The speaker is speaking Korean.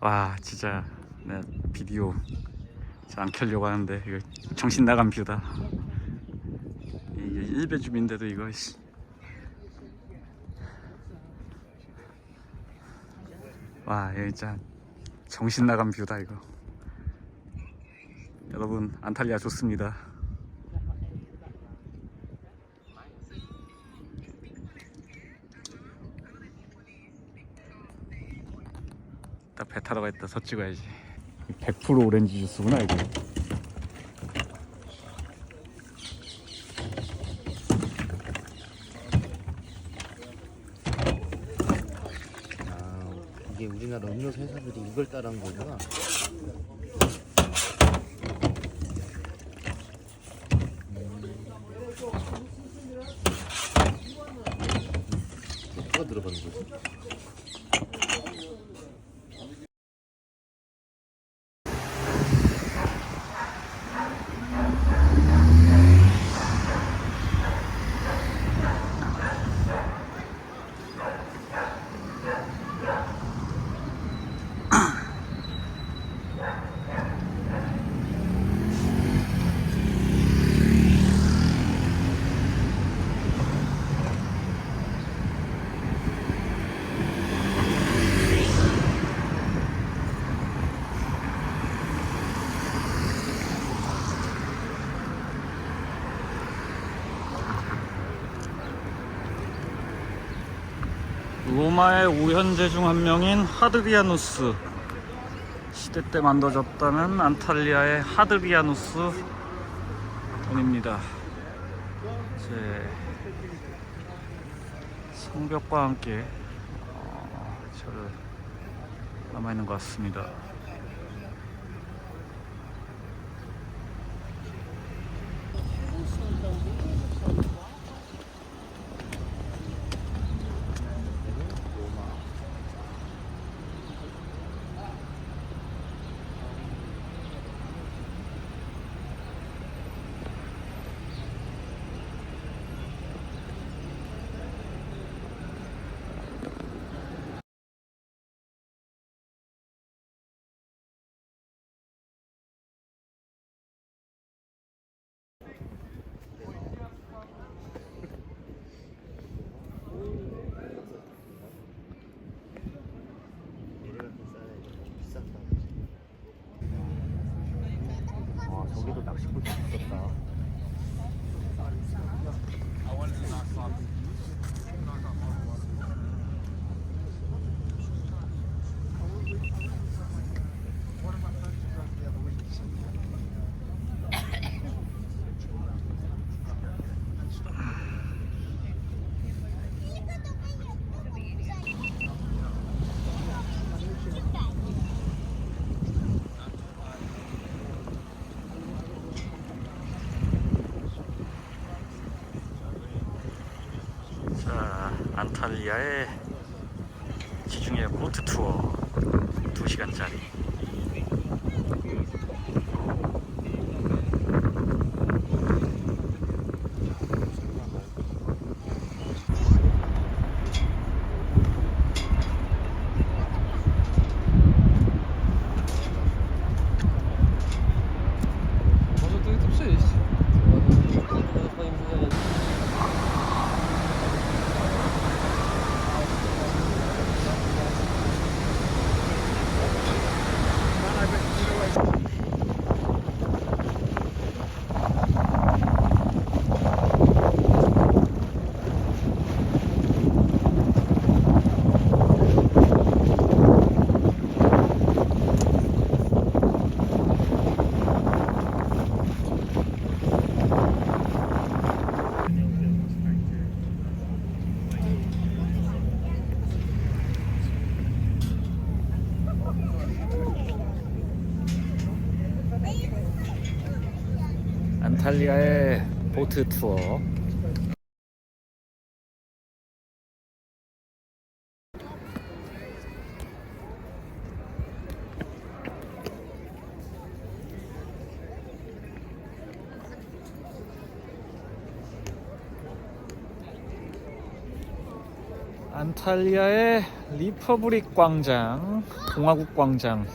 와 진짜. 내 비디오. 잘안 켜려고 하는데 이거 정신 나간 뷰다. 이게 일베 줍인데도 이거 씨. 와 이거 진짜 정신 나간 뷰다 이거. 여러분 안탈리아 좋습니다 딱 배 타러 가있다 서 찍어야지 100% 오렌지 주스구나 이거 아, 이게 우리나라 음료수 회사들이 이걸 따라한 거구나. 음. 누가 들어가는 거지? 로마의 오현제 중 한 명인 하드리아누스 시대 때 만들어졌다는 안탈리아의 하드리아누스 원입니다. 제 성벽과 함께 어, 저를 남아 있는 것 같습니다. 아, 저기도 낚시볼 수 있었다. 안탈리아의 지중해 보트 투어 2시간짜리. 안탈리아의 보트 투어. 안탈리아의 리퍼블릭 광장, 공화국 광장입니다.